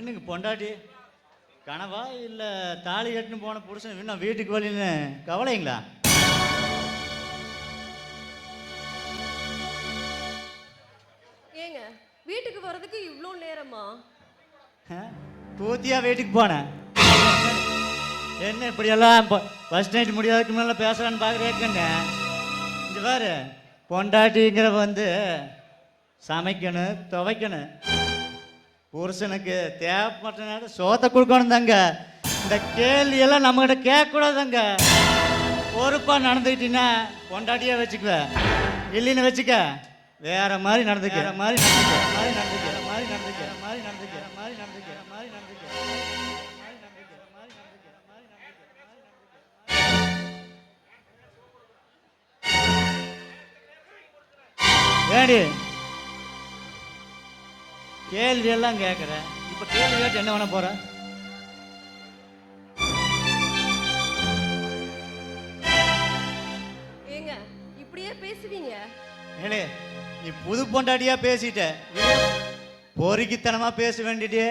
பொண்ணுக்கு பொண்டாட்டி? கனவா இல்லை தாலி கட்டுன்னு போன புருஷன் இன்னும் வீட்டுக்கு வழின்னு கவலைங்களா? ஏங்க வீட்டுக்கு வர்றதுக்கு இவ்வளோ நேரமா? பூத்தியா வீட்டுக்கு போனேன் என்ன இப்படியெல்லாம் ஃபஸ்ட் நைட் முடியாதுக்கு மேலே பேசுகிறான்னு பார்க்குறேக்கண்ணே இந்த பாரு பொண்டாட்டிங்கிற வந்து சமைக்கணும் துவைக்கணும். புருஷனுக்கு தேவைப்பட்ட நேரம் சோத்தை கொடுக்கணும் தாங்க இந்த கேள்வியெல்லாம் நம்மகிட்ட கேட்கக்கூடாதுங்க பொறுப்பாக நடந்துக்கிட்டீங்கன்னா பொண்டாட்டியே வச்சுக்குவேன் இல்லைன்னு வச்சுக்க வேற மாதிரி நடந்துக்க வேற மாதிரி நடந்துக்க வேற மாதிரி நடந்துக்க வேற மாதிரி நடந்துக்க வேற மாதிரி நடந்துக்க வேற மாதிரி நடந்துக்க வேற மாதிரி நடந்துக்க வேற கேள்வி எல்லாம் கேட்குறேன் இப்போ கேள்வி கேட்டு என்ன பண்ண போற? ஏங்க இப்படியே பேசுவீங்க? ஏலே நீ புது பொண்டாட்டியா பேசிட்ட. பொறுக்கித்தனமா பேச வேண்டியதே.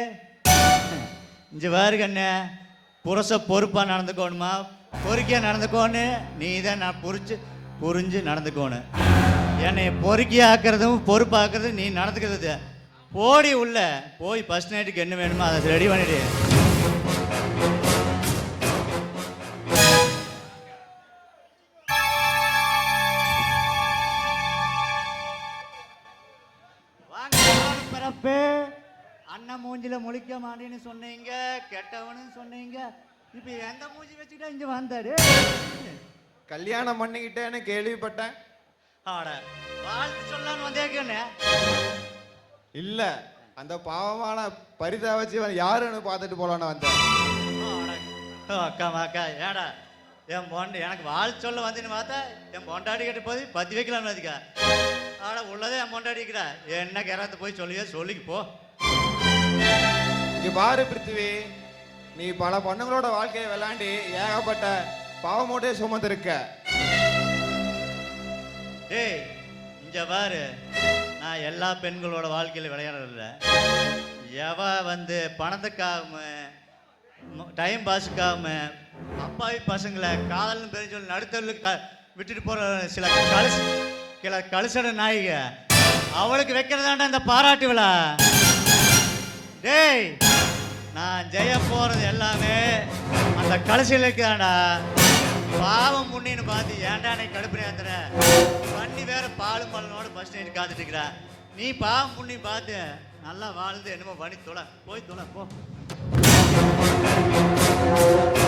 இங்க பாரு கண்ணே புருஷ பொறுப்பா நடந்துக்கோணுமா? பொறுக்கியா நடந்துக்கோன்னு? நீ தான் நான் புரிச்சு புரிஞ்சு நடந்துக்கோணும் என்னை பொறுக்கி ஆக்குறதும் பொறுப்பாக்குறதும் நீ நடந்துக்கிறது போடி உள்ள. போய் ஃபர்ஸ்ட் நைட்டுக்கு என்ன வேணுமோ அதை ரெடி பண்ணிடு. அண்ணன் மூஞ்சில முழிக்க மாட்டேன்னு சொன்னீங்க கெட்டவனு சொன்னீங்க. இப்போ எந்த மூஞ்சி வச்சுக்கிட்டா இங்க வந்தாரு? கல்யாணம் பண்ணிக்கிட்டேன்னு கேள்விப்பட்டேன். ஆட வாழ்த்து சொல்லலான்னு வந்தேக்கண்ணே இல்ல அந்த பாவமான பரிதாபச்சிவன் யாருன்னு பார்த்துட்டு போலான்னு வந்தேன். அக்கா அக்கா ஏடா என் பொண்டு எனக்கு வாழ் சொல்ல வந்தேன்னு பார்த்தா என் பொண்டாடி கிட்ட போய் பத்தி வைக்கலாம்னு வச்சுக்க. ஆட உள்ளதே என் பொண்டாடி இருக்கிறா. என்ன கிராத்து போய் சொல்லியோ சொல்லிக்கு போ. இங்க பாரு பிருத்திவி நீ பல பொண்ணுங்களோட வாழ்க்கையை விளையாண்டி ஏகப்பட்ட பாவமோட்டே சுமந்திருக்க. டேய் இங்க பாரு. நான் எல்லா பெண்களோட வாழ்க்கையில் விளையாடுறதில்ல. எவ வந்து பணத்துக்காம டைம் பாஸுக்காம அப்பாவி பசங்களை காதல்னு பெரிய சொல்லி நடுத்தருக்கு க- விட்டுட்டு போகிற சில கழுசு சில கழுசட நாயிக அவளுக்கு வைக்கிறதாண்டா இந்த பாராட்டு விழா? டேய் நான் ஜெய போகிறது எல்லாமே அந்த கடைசியில் இருக்கிறான்டா பாவம் முன்னின்னு பார்த்து ஏன்டா நீ கடுப்பு ஏத்துற பண்ணி வேற பாலும் பழனோட பஸ் ஸ்டாண்ட் காத்துட்டு இருக்கிற நீ பாவம் புண்ணி பார்த்து நல்லா வாழ்ந்து என்னமோ பண்ணி தொலை போய் தொலை போ.